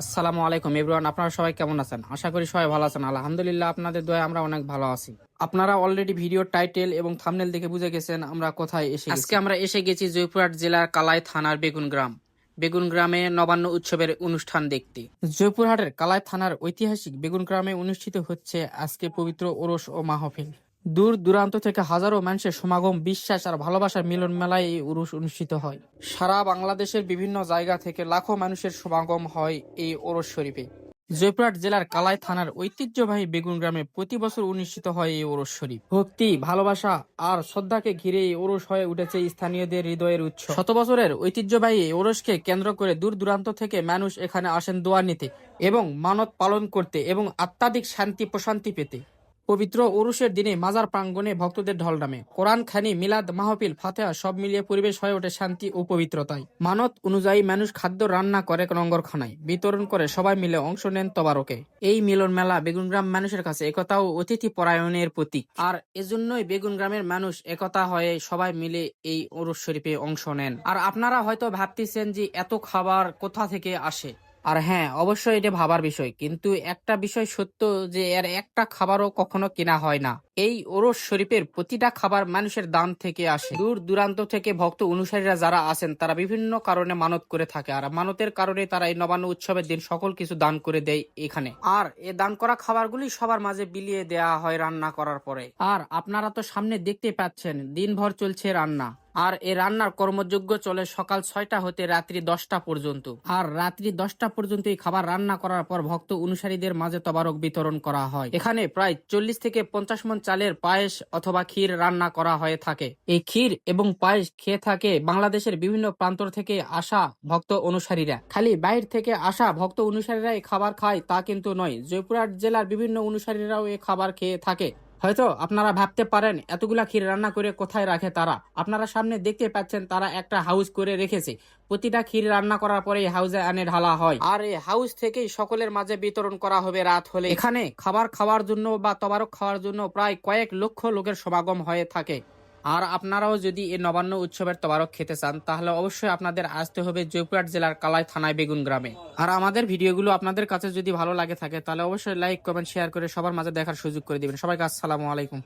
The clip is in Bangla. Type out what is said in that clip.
আসসালামু আলাইকুম এভরিওয়ান, আপনারা সবাই কেমন আছেন? আশা করি সবাই ভালো আছেন। আলহামদুলিল্লাহ, আপনাদের দয়া আমরা অনেক ভালো আছি। আপনারা অলরেডি ভিডিও টাইটেল এবং থামনেল দেখে বুঝে গেছেন আমরা কোথায় এসে আজকে আমরা এসে গেছি জয়পুরহাট জেলার কালাই থানার বেগুন গ্রাম। বেগুন গ্রামে নবান্ন উৎসবের অনুষ্ঠান দেখতে। জয়পুরহাটের কালাই থানার ঐতিহাসিক বেগুন গ্রামে অনুষ্ঠিত হচ্ছে আজকে পবিত্র ওরস ও মাহফিল। দূর দূরান্ত থেকে হাজারো মানুষের সমাগম, বিশ্বাস আর ভালোবাসার মিলন মেলায় এই উরুস অনুষ্ঠিত হয়। সারা বাংলাদেশের বিভিন্ন জায়গা থেকে লাখো মানুষের সমাগম হয় এই ওরস শরীফে। জয়পুরহাট জেলার কালাই থানার ঐতিহ্যবাহী বেগুন গ্রামে প্রতি বছর অনুষ্ঠিত হয় এই ওরস শরীফ। ভক্তি, ভালোবাসা আর শ্রদ্ধাকে ঘিরে এই ওরস হয়ে উঠেছে স্থানীয়দের হৃদয়ের উৎস শত বছরের ঐতিহ্যবাহী এই ওরসকে কেন্দ্র করে দূর দূরান্ত থেকে মানুষ এখানে আসেন দোয়া নিতে এবং মানত পালন করতে এবং আত্মাধিক শান্তি প্রশান্তি পেতে। পবিত্র উরুষের দিনে মাজার প্রাঙ্গণে ভক্তদের ঢল নামে। কোরআন, খানি, মিলাদ, মাহফিল, ফাতেহা সব মিলিয়ে পরিবেশ হয়ে ওঠে শান্তি ও পবিত্রতায়। মানত অনুযায়ী মানুষ খাদ্য রান্না করে লঙ্গরখানায় বিতরণ করে সবাই মিলে অংশ নেন তবারকে। এই মিলন মেলা বেগুনগ্রাম মানুষের কাছে একতা ও অতিথি পরায়ণের প্রতীক। আর এজন্যই বেগুন গ্রামের মানুষ একতা হয়ে সবাই মিলে এই ওরস শরীফে অংশ নেন। আর আপনারা হয়তো ভাবতেছেন যে এত খাবার কোথা থেকে আসে? আর হ্যাঁ অবশ্যই এটা ভাবার বিষয়। কিন্তু একটা বিষয় সত্য যে, এর একটা খাবারও কখনো কেনা হয় না। এই ওরস শরীফের প্রতিটা খাবার মানুষের দান থেকে আসে। দূর দূরান্ত থেকে ভক্ত অনুসারীরা যারা আছেন, তারা বিভিন্ন কারণে মানত করে থাকে। আর মানতের কারণে তারা এই নবান্ন উৎসবের দিন সকল কিছু দান করে দেয় এখানে। আর এ দান করা খাবারগুলি সবার মাঝে বিলিয়ে দেয়া হয় রান্না করার পরে। আর আপনারা তো সামনে দেখতে পাচ্ছেন, দিনভর চলছে রান্না। আর এ রান্নার কর্মযোগ্য চলে সকাল ছয়টা হতে রাত্রি দশটা পর্যন্ত। আর রাত্রি দশটা পর্যন্ত এই খাবার রান্না করার পর ভক্ত অনুসারীদের মাঝে তবারক বিতরণ করা হয়। এখানে প্রায় চল্লিশ থেকে পঞ্চাশ মন চালের পায়েস অথবা ক্ষীর রান্না করা হয়ে থাকে। এই ক্ষীর এবং পায়েস খেয়ে থাকে বাংলাদেশের বিভিন্ন প্রান্ত থেকে আসা ভক্ত অনুসারীরা। খালি বাইরে থেকে আসা ভক্ত অনুসারীরা এই খাবার খায় তা কিন্তু নয়। জয়পুরহাট জেলার বিভিন্ন অনুসারীরাও এই খাবার খেয়ে থাকে। হয়তো আপনারা ভাবতে পারেন এতগুলা ক্ষীর রান্না করে কোথায় রাখে তারা? আপনারা সামনে দেখতে পাচ্ছেন তারা একটা হাউস করে রেখেছে। প্রতিটা ক্ষীর রান্না করার পরে হাউসে আনে ঢালা হয়। আর এই হাউস থেকেই সকলের মাঝে বিতরণ করা হবে রাত হলে। এখানে খাবার খাওয়ার জন্য বা তবারক খাওয়ার জন্য প্রায় কয়েক লক্ষ লোকের সমাগম হয়ে থাকে। আর আপনারাও যদি এই নবান্ন উৎসবের তবারক খেতে চান, তাহলে অবশ্যই আপনাদের আসতে হবে জয়পুরহাট জেলার কালাই থানায় বেগুন গ্রামে। আর আমাদের ভিডিওগুলো আপনাদের কাছে যদি ভালো লাগে থাকে, তাহলে অবশ্যই লাইক, কমেন্ট, শেয়ার করে সবার মাঝে দেখার সুযোগ করে দিবেন। সবাইকে আসসালামু আলাইকুম।